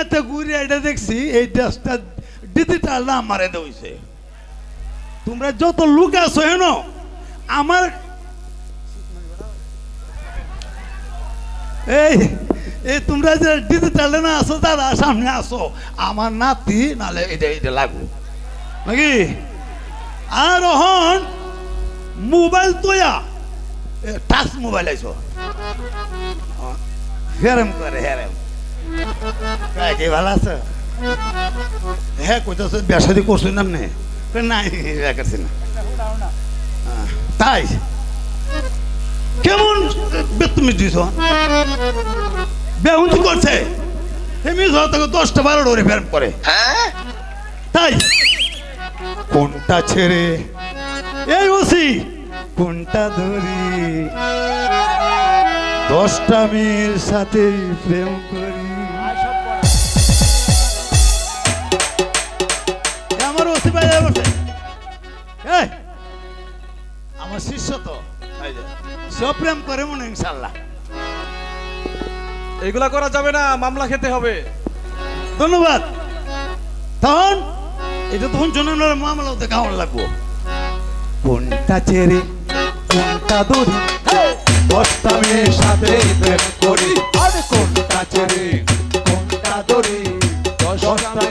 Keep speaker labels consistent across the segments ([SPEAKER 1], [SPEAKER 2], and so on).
[SPEAKER 1] দুনিয়াতে ঘুরে এটা দেখছি, এই ড্রেসটা ডিজিটাল না আমারে দইছে তোমরা যত লোক আছো হেন, আমার এই এই তোমরা যে ডিজিটালে না আসো দাদা সামনে আসো আমার নাতি, নালে এটা এটা লাগু নাকি? আর হন, মোবাইল তোয়া। টাচ মোবাইল আইছো। হেরেম করে, হেরেম। কি ভালো আছে? হ্যাঁ কইতেছে বেসাদি করছুন না নে নাই করছি না। তাই? কেমন বেতমি দিছ? বেহুন করছে? এমনি তোকে দশটা বারো ডোরে ফেরম করে। তাই? কোনটা ছেড়ে? এই ওসি কোনটা ধরি? দশটা মেয়ের সাথে প্রেম করি যে, সব প্রেম করে মনে ইনশাল্লাহ
[SPEAKER 2] এগুলা করা যাবে না মামলা খেতে হবে।
[SPEAKER 1] ধন্যবাদ। তখন এটা তখন জনের মামলা ওতে কেমন লাগবো। কোনটা ছেড়ে কোনটা দড়ি?
[SPEAKER 3] দশটা সাথে প্রেম করি। আর কোনটা ছেড়ে কোনটা ধরি দশটা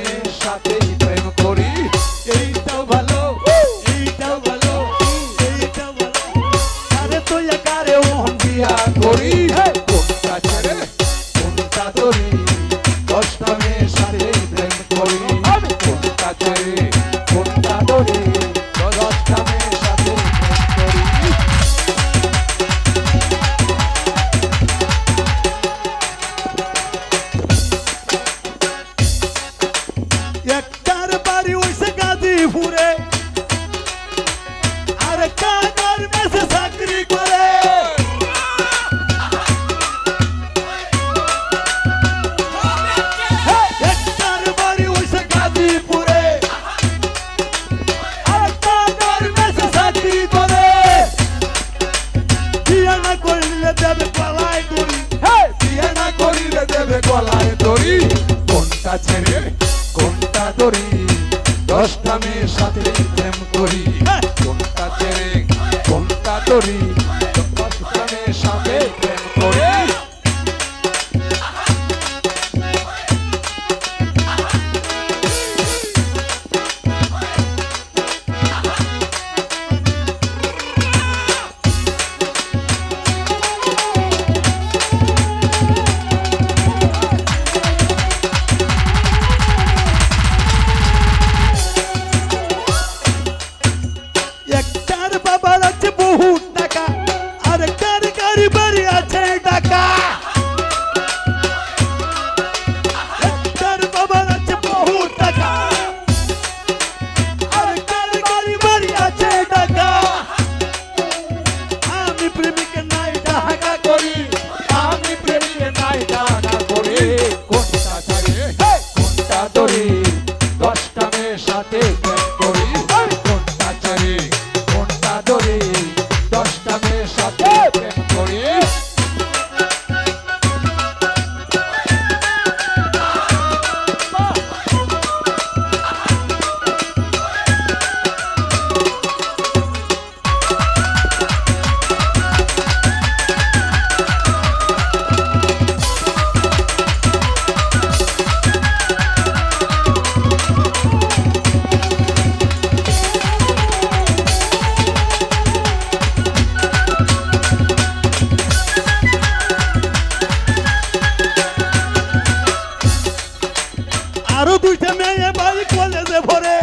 [SPEAKER 1] দুইটা মেয়ে বাড়ি কলেজে ভরে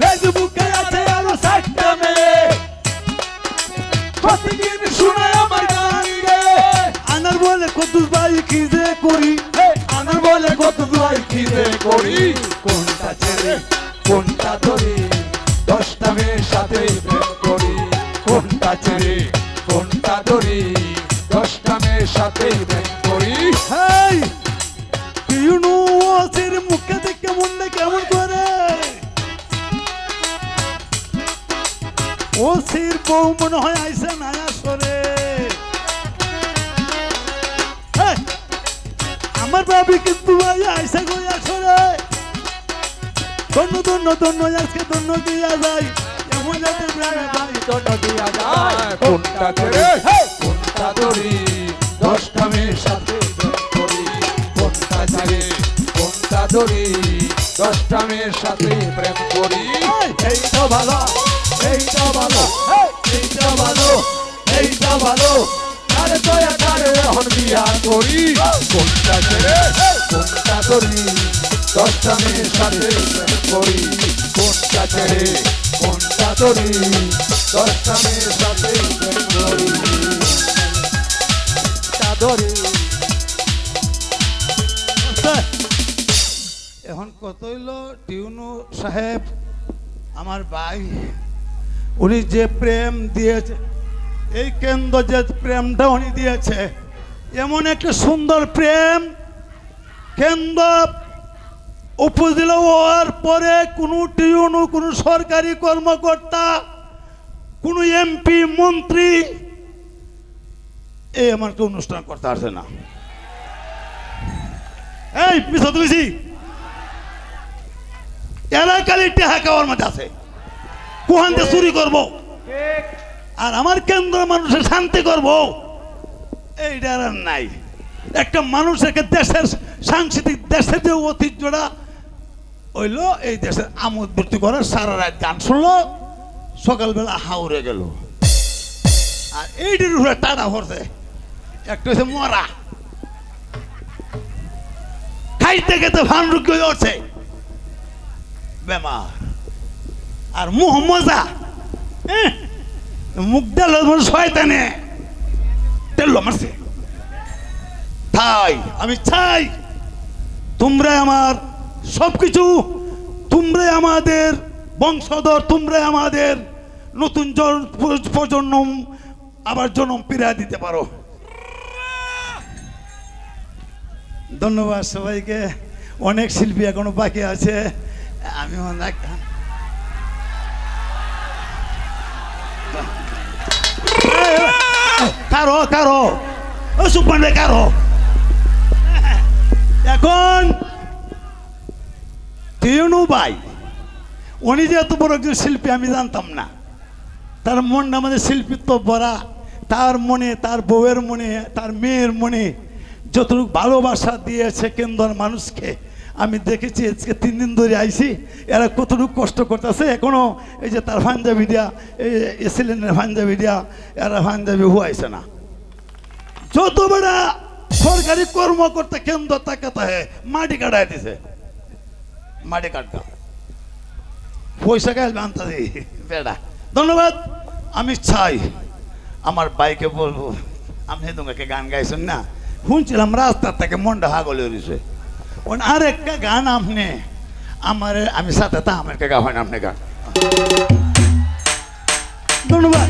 [SPEAKER 1] ফেসবুকে আছে আরও সাতটা মেলে। প্রত্যেকের শোনায় আমার গান গায়ে আনার বলে কত বাই খিদে করি।
[SPEAKER 3] আনার বলে কত বাই খিদে করি। কোনটা
[SPEAKER 1] বউ মনে হয় আইসে না আসরে আমার ভাবি কিন্তু আইসে গই আসরে ধন্য ধন্য ধন্য আজকে ধন্য দিয়া যায়। এমন যাতে প্রেমে ভাই ধন্য দিয়া যায়।
[SPEAKER 3] কোনটা ছেড়ে কোনটা ধরি দশটা মেয়ের সাথে প্রেম করি। কোনটা ছেড়ে কোনটা ধরি? দশটা মেয়ের সাথে প্রেম করি। এইটা ভালো এইটা ভালো। এইটা ভালো এইটা ভালো আরে দয়া করে এখন বিয়া করি। কোনটা ছেড়ে, কোনটা ধরি দশটা মেয়ের সাথে করি। কোনটা ছেড়ে, কোনটা ধরি দশটা মেয়ের সাথে করি। ধরি
[SPEAKER 1] এখন কত হইল? টিউনু সাহেব, আমার ভাই। উনি যে প্রেম দিয়েছে, এই কেন্দ্র যে প্রেমটা উনি দিয়েছে, এমন একটা সুন্দর প্রেম কেন্দ্র উপজেলা হওয়ার পরে কোনো টিউনু, কোনো সরকারি কর্মকর্তা, কোনো এমপি, মন্ত্রী এই আমার একটা অনুষ্ঠান করতে পারছে না। এই মিশা এলাকার টেহা খাওয়ার মধ্যে আছে। কোহান দিয়ে চুরি করব। আর আমার কেন্দ্র মানুষের শান্তি করব। এইটা আর নাই। একটা মানুষের দেশের সাংস্কৃতিক দেশের যে ঐতিহ্যটা হইল, এই দেশের আমোদ ভর্তি করে সারা রাত গান শুনলো, সকালবেলা হাওড়ে গেল। আর এইটির উপরে টাটা ভরছে। একটা হচ্ছে মরা। খাইতে খেতে ভান রুকি উঠছে বেমার। আর মুহ মজা। মুখ ডাল শয়তানে। তেল মারছে তাই আমি চাই তোমরা আমার সবকিছু, তোমরাই আমাদের বংশধর, তোমরাই আমাদের নতুন জন- প্রজন্ম আবার জনম ফিরিয়ে দিতে পারো। ধন্যবাদ সবাইকে। অনেক শিল্পী এখনও বাকি আছে। আমি অনেক কারও কারও। ও সুপান কারও। এখন টিউনু ভাই, উনি যে এত বড় একজন শিল্পী, আমি জানতাম না। তার মনটা আমাদের শিল্পীত্ব ভরা। তার মনে, তার বউয়ের মনে, তার মেয়ের মনে যতটুকু ভালোবাসা দিয়েছে কেন্দ্র মানুষকে আমি দেখেছি, আজকে তিন দিন ধরে আইছি। এরা কতটুকু কষ্ট করতেছে, এখনও এই যে তার পাঞ্জাবি দিয়া, এই এসিলেনের পাঞ্জাবি দিয়া, এরা পাঞ্জাবি হুয়াইছে না। যত বেড়া সরকারি কর্মকর্তা কেন্দ্র তাকাতে হয়, মাটি কাটাই দিছে। মাটি কাটকা পয়সা বানতে দিই বেড়া। ধন্যবাদ, আমি চাই, আমার বাইকে বলব, আপনি তোমাকে গান গাইছেন না? শুনছিলাম রাস্তার থেকে মনটা হাগলে রয়েছে ওন আর একটা গান আপনি আমার আমি সাথে তা আমার গা হয় না আপনি গান ধন্যবাদ